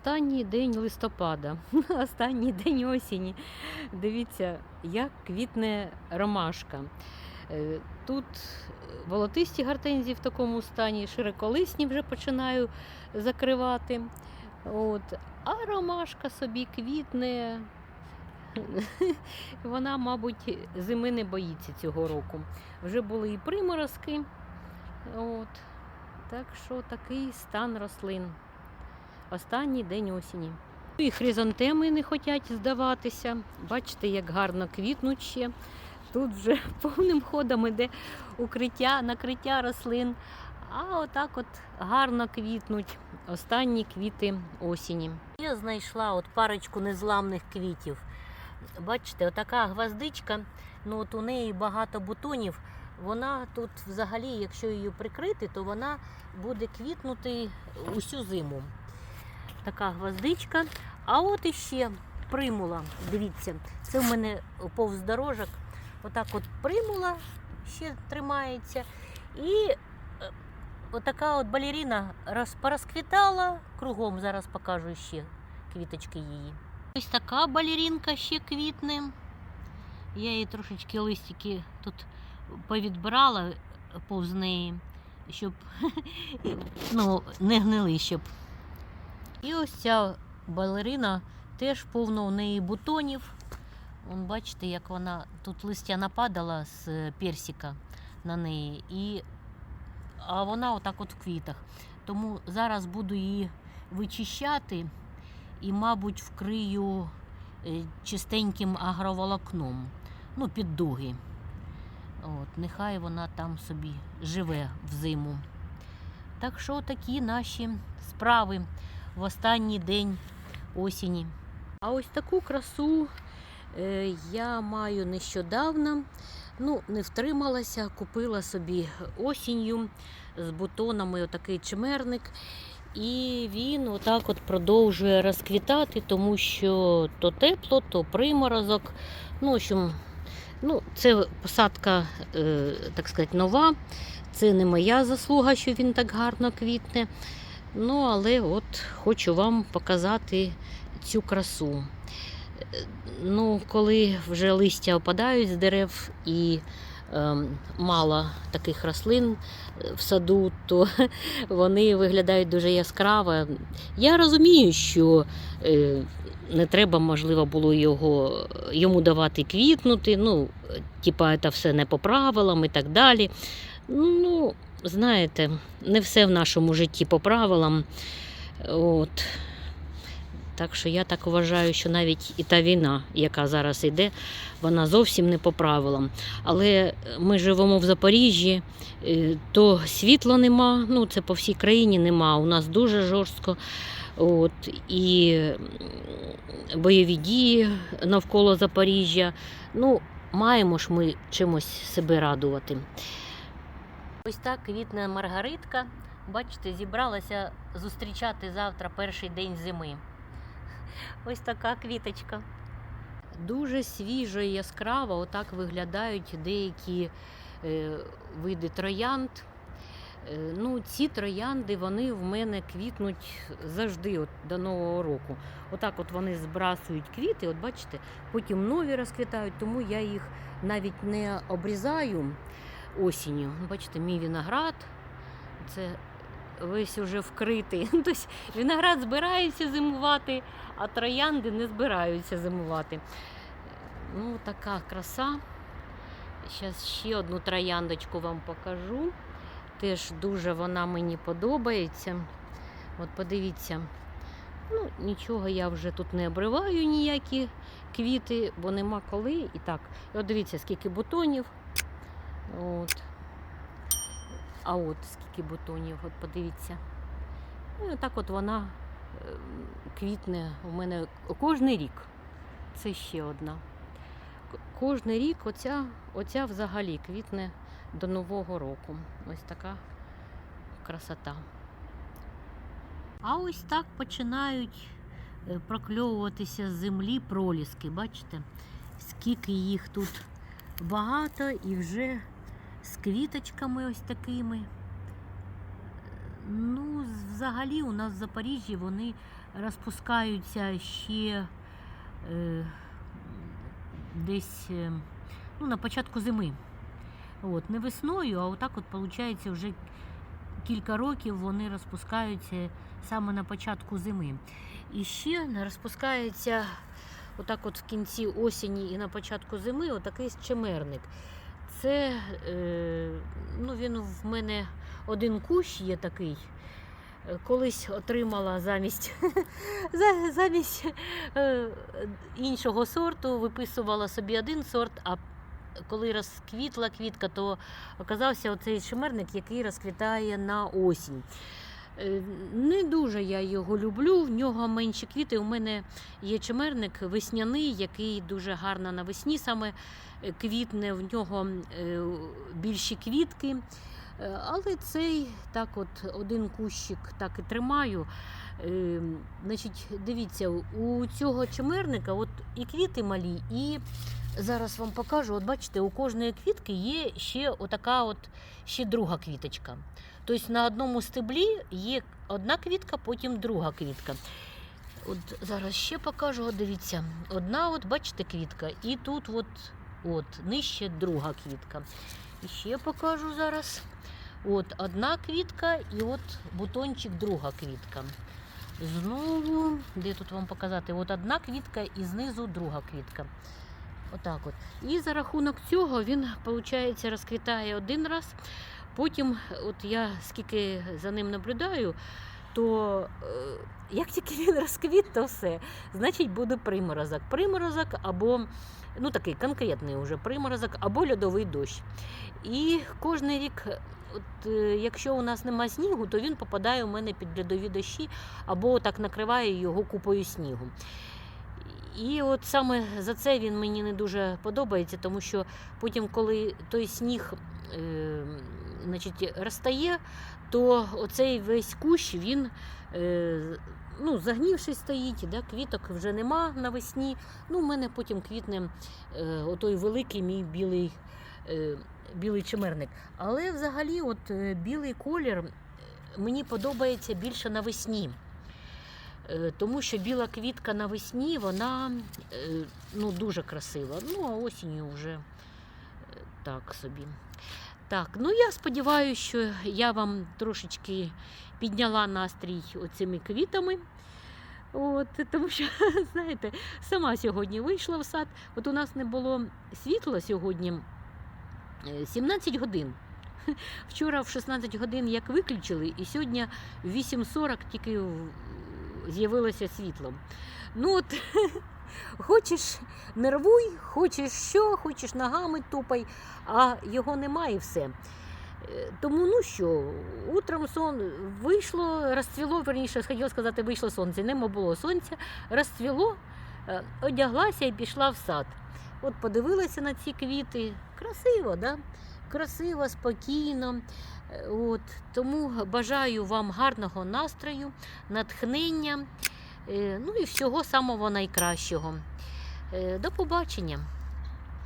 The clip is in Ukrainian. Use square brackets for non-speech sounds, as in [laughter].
Останній день листопада, [laughs] останній день осені. Дивіться, як квітне ромашка. Е, Тут волотисті гортензії в такому стані, широколисні вже починаю закривати. От. А ромашка собі квітне. [laughs] Вона, мабуть, зими не боїться цього року. Вже були і приморозки. От. Так що такий стан рослин. Останній день осені. І хризантеми не хочуть здаватися. Бачите, як гарно квітнуть ще. Тут вже [laughs] повним ходом іде укриття, накриття рослин. А отак от гарно квітнуть останні квіти осені. Я знайшла от парочку незламних квітів. Бачите, отака гвоздичка, ну от у неї багато бутонів. Вона тут взагалі, якщо її прикрити, то вона буде квітнути усю зиму. Така гвоздичка. А от іще примула. Дивіться, це в мене повз дорожок. Отак от примула ще тримається. І е, отака от балеріна порозквітала кругом. Зараз покажу ще квіточки її. Ось така балерінка ще квітне. Я її трошечки листики тут повідбирала повз неї, щоб [laughs] ну, не гнили, щоб. І ось ця балерина теж повно у неї бутонів. Вон, бачите, як вона тут листя нападала з е, персика на неї, і, а вона отак от в квітах. Тому зараз буду її вичищати і, мабуть, вкрию е, чистеньким агроволокном, ну, під дуги. От, нехай вона там собі живе взиму. Так що такі наші справи в останній день осені. А ось таку красу е, я маю нещодавно. Ну, не втрималася, купила собі осінню з бутонами отакий чимерник. І він отак от продовжує розквітати, тому що то тепло, то приморозок. Ну, в общем, ну, це посадка, е, так сказати, нова. Це не моя заслуга, що він так гарно квітне. Ну, але от хочу вам показати цю красу. Е, Ну, коли вже листя опадають з дерев і е, мало таких рослин е, в саду, то [laughs] вони виглядають дуже яскраво. Я розумію, що е, не треба, можливо, було його, йому давати квітнути. Ну, типа, це все не по правилам і так далі. Ну, знаєте, не все в нашому житті по правилам. От. Так що я так вважаю, що навіть і та війна, яка зараз йде, вона зовсім не по правилам. Але ми живемо в Запоріжжі, е, то світла нема, ну це по всій країні нема. У нас дуже жорстко. От, і бойові дії навколо Запоріжжя. Ну, маємо ж ми чимось себе радувати. Ось так квітне Маргаритка. Бачите, зібралася зустрічати завтра перший день зими. Ось така квіточка. Дуже свіжо і яскраво отак виглядають деякі е, види троянд. Е, ну, ці троянди вони в мене квітнуть завжди от, до Нового року. Отак от вони збрасують квіти, от бачите, потім нові розквітають, тому я їх навіть не обрізаю осінню. Бачите, мій виноград. Це весь уже вкритий. [laughs] Тобто виноград збирається зимувати, а троянди не збираються зимувати. Ну, така краса. Зараз ще одну трояндочку вам покажу. Теж дуже вона мені подобається. От подивіться. Ну, нічого я вже тут не обриваю ніякі квіти, бо нема коли. І так, от дивіться, скільки бутонів. От. А от скільки бутонів, от подивіться. Ну, і отак от вона ем, квітне у мене кожний рік. Це ще одна. Кожний рік оця, оця взагалі квітне до Нового року. Ось така красота. А ось так починають е, прокльовуватися з землі проліски. Бачите, скільки їх тут багато і вже з квіточками ось такими. Ну, взагалі у нас в Запоріжжі вони розпускаються ще е, десь е, ну, на початку зими. От, не весною, а отак от виходить вже кілька років вони розпускаються саме на початку зими. І ще розпускається отак от в кінці осені і на початку зими отакий чемерник. Це е, ну, він в мене один кущ є такий. Е, Колись отримала замість, [laughs] замість е, іншого сорту, виписувала собі один сорт, а коли розквітла квітка, то оказався оцей шимерник, який розквітає на осінь. Е, Не дуже я його люблю, в нього менші квіти. У мене є чимерник весняний, який дуже гарно навесні саме е, квітне, в нього е, більші квітки. Але цей так от один кущик так і тримаю. Значить, дивіться, у цього чимерника от і квіти малі, і зараз вам покажу. От бачите, у кожної квітки є ще отака от ще друга квіточка. Тобто на одному стеблі є одна квітка, потім друга квітка. От зараз ще покажу, от дивіться. Одна, от бачите, квітка, і тут от, от нижче друга квітка. І ще покажу зараз. От одна квітка і от бутончик друга квітка. Знову, де тут вам показати? От одна квітка і знизу друга квітка. Отак от. І за рахунок цього він, виходить, розквітає один раз. Потім, от я скільки за ним наблюдаю, то е, як тільки він розквіт, то все. Значить, буде приморозок. Приморозок або ну такий конкретний уже приморозок, або льодовий дощ. І кожен рік, от, е, якщо у нас нема снігу, то він попадає у мене під льодові дощі, або так накриває його купою снігу. І от саме за це він мені не дуже подобається, тому що потім, коли той сніг е, значить, розтає, то оцей весь кущ він е, ну, загнівший стоїть, да, квіток вже нема навесні. Ну, у мене потім квітне е, отой великий мій білий, е, білий чимерник. Але взагалі, от е, білий колір е, мені подобається більше навесні. Е, Тому що біла квітка навесні, вона е, ну, дуже красива. Ну, а осінню вже е, так собі. Так, ну я сподіваюся, що я вам трошечки підняла настрій оцими квітами. От, тому що, [laughs] знаєте, сама сьогодні вийшла в сад. От у нас не було світла сьогодні е, 17 годин. [laughs] Вчора в 16 годин як виключили, і сьогодні в 8.40 тільки з'явилося світло. Ну от, [laughs] хочеш нервуй, хочеш що, хочеш ногами тупай, а його немає і все. Е, Тому ну що, утром сон вийшло, розцвіло, верніше, хотіла сказати, вийшло сонце. Нема було сонця, розцвіло, е, одяглася і пішла в сад. От подивилася на ці квіти. Красиво, да? Красиво, спокійно. Е, От, тому бажаю вам гарного настрою, натхнення, е, ну і всього самого найкращого. Е, До побачення!